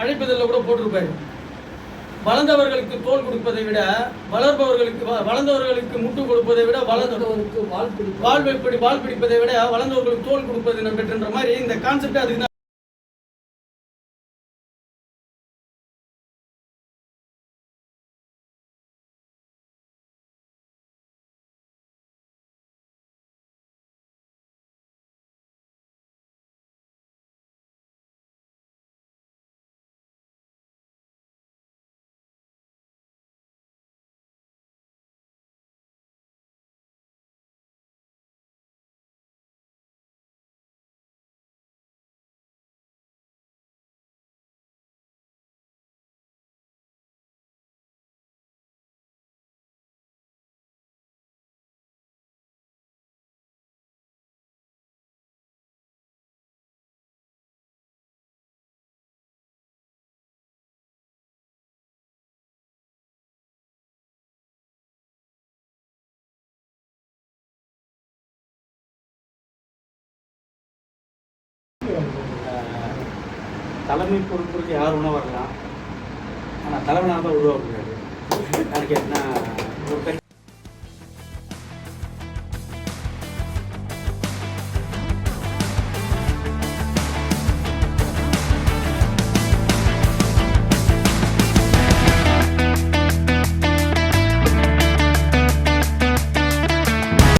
அழைப்பதில் கூட போட்டிருப்பாரு. வளர்ந்தவர்களுக்கு தோல் கொடுப்பதை விட வளர்பவர்களுக்கு வளர்ந்தவர்களுக்கு முட்டு கொடுப்பதை விட வளர்ந்த வளர்ந்தவருக்கு வால் பிடிக்கும் வாழ் பிடி வாழ் பிடிப்பதை விட வளர்ந்தவர்களுக்கு தோல் கொடுப்பது நம்ம பெற்றுன்ற மாதிரி இந்த கான்செப்ட் அதுக்கு தலைமை பொறுப்பிற்கு யார் வேணா வரலாம் ஆனால் தலைவனாக தான் உருவாக முடியாது யாருக்கு என்ன